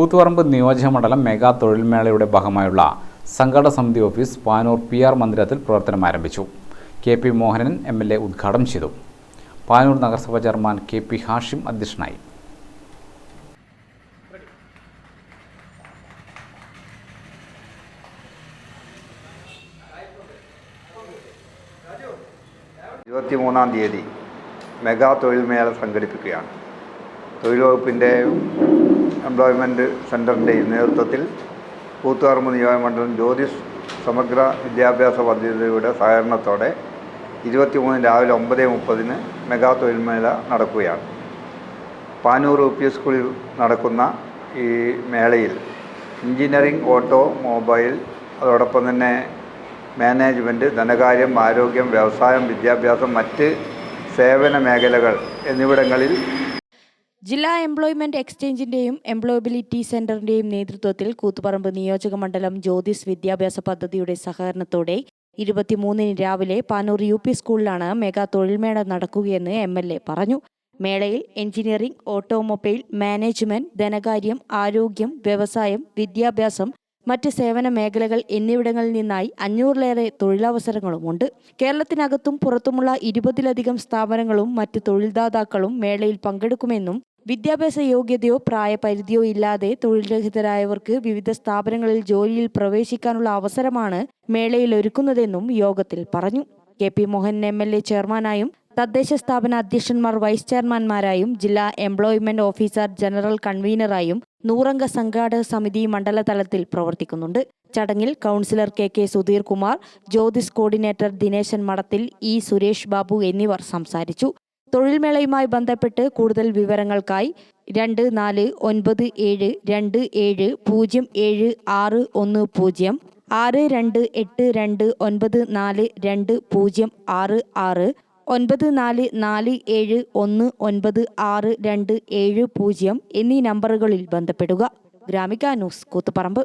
കൂത്തുപറമ്പ് നിയോജകമണ്ഡലം മെഗാ തൊഴിൽമേളയുടെ ഭാഗമായുള്ള സംഘാടക സമിതി ഓഫീസ് പാനൂർ പി ആർ മന്ദിരത്തിൽ പ്രവർത്തനം ആരംഭിച്ചു. K P Mohanan M L A ഉദ്ഘാടനം ചെയ്തു. പാനൂർ നഗരസഭ ചെയർമാൻ കെ പി ഹാഷിം അധ്യക്ഷനായി. ഇരുപത്തിമൂന്നാം തീയതി മെഗാ തൊഴിൽ മേള സംഘടിപ്പിക്കുകയാണ്. തൊഴിൽ വകുപ്പിന്റെ എംപ്ലോയ്മെന്റ് സെന്ററിന്റെയും നേതൃത്വത്തിൽ കൂത്തുപറമ്പ് നിയോജകമണ്ഡലം ജ്യോതിസ് സമഗ്ര വിദ്യാഭ്യാസ പദ്ധതിയുടെ സഹകരണത്തോടെ ഇരുപത്തിമൂന്നിന് രാവിലെ ഒമ്പത് മുപ്പതിന് മെഗാ തൊഴിൽമേള നടക്കുകയാണ്. പാനൂർ യു പി സ്കൂളിൽ നടക്കുന്ന ഈ മേളയിൽ എഞ്ചിനീയറിംഗ് ഓട്ടോ മൊബൈൽ അതോടൊപ്പം തന്നെ മാനേജ്മെന്റ് ധനകാര്യം ആരോഗ്യം വ്യവസായം വിദ്യാഭ്യാസം മറ്റ് സേവന മേഖലകൾ എന്നിവിടങ്ങളിൽ ജില്ലാ എംപ്ലോയ്മെന്റ് എക്സ്ചേഞ്ചിന്റെയും എംപ്ലോയബിലിറ്റി സെന്ററിന്റെയും നേതൃത്വത്തിൽ കൂത്തുപറമ്പ് നിയോജക മണ്ഡലം ജ്യോതിസ് വിദ്യാഭ്യാസ പദ്ധതിയുടെ സഹകരണത്തോടെ ഇരുപത്തിമൂന്നിന് രാവിലെ പാനൂർ യു പി സ്കൂളിലാണ് മെഗാ തൊഴിൽമേള നടക്കുകയെന്ന് എം എൽ എ പറഞ്ഞു. മേളയിൽ എഞ്ചിനീയറിംഗ് ഓട്ടോമൊബൈൽ മാനേജ്മെന്റ് ധനകാര്യം ആരോഗ്യം വ്യവസായം വിദ്യാഭ്യാസം മറ്റ് സേവന മേഖലകൾ എന്നിവിടങ്ങളിൽ നിന്നായി അഞ്ഞൂറിലേറെ തൊഴിലവസരങ്ങളുമുണ്ട് കേരളത്തിനകത്തും പുറത്തുമുള്ള ഇരുപതിലധികം സ്ഥാപനങ്ങളും മറ്റ് തൊഴിൽദാതാക്കളും മേളയിൽ പങ്കെടുക്കുമെന്നും വിദ്യാഭ്യാസ യോഗ്യതയോ പ്രായപരിധിയോ ഇല്ലാതെ തൊഴിൽരഹിതരായവർക്ക് വിവിധ സ്ഥാപനങ്ങളിൽ ജോലിയിൽ പ്രവേശിക്കാനുള്ള അവസരമാണ് മേളയിൽ ഒരുക്കുന്നതെന്നും യോഗത്തിൽ പറഞ്ഞു. K P Mohan M L A ചെയർമാനായും തദ്ദേശ സ്ഥാപന അധ്യക്ഷന്മാർ വൈസ് ചെയർമാൻമാരായും ജില്ലാ എംപ്ലോയ്മെന്റ് ഓഫീസർ ജനറൽ കൺവീനറായും നൂറംഗ സംഘാടക സമിതി മണ്ഡലതലത്തിൽ പ്രവർത്തിക്കുന്നുണ്ട്. ചടങ്ങിൽ councillor K K Sudheer Kumar Jyothis coordinator Dineshan Madathil E Suresh Babu എന്നിവർ സംസാരിച്ചു. തൊഴിൽമേളയുമായി ബന്ധപ്പെട്ട് കൂടുതൽ വിവരങ്ങൾക്കായി രണ്ട് നാല് ഒൻപത് ഏഴ് രണ്ട് ഏഴ് പൂജ്യം ഏഴ് ആറ് ഒന്ന് പൂജ്യം ആറ് രണ്ട് എട്ട് രണ്ട് ഒൻപത് നാല് രണ്ട് പൂജ്യം ആറ് ആറ് ഒൻപത് നാല് നാല് ഏഴ് ഒന്ന് ഒൻപത് ആറ് രണ്ട് ഏഴ് പൂജ്യം എന്നീ നമ്പറുകളിൽ ബന്ധപ്പെടുക. ഗ്രാമിക ന്യൂസ് കൂത്തുപറമ്പ്.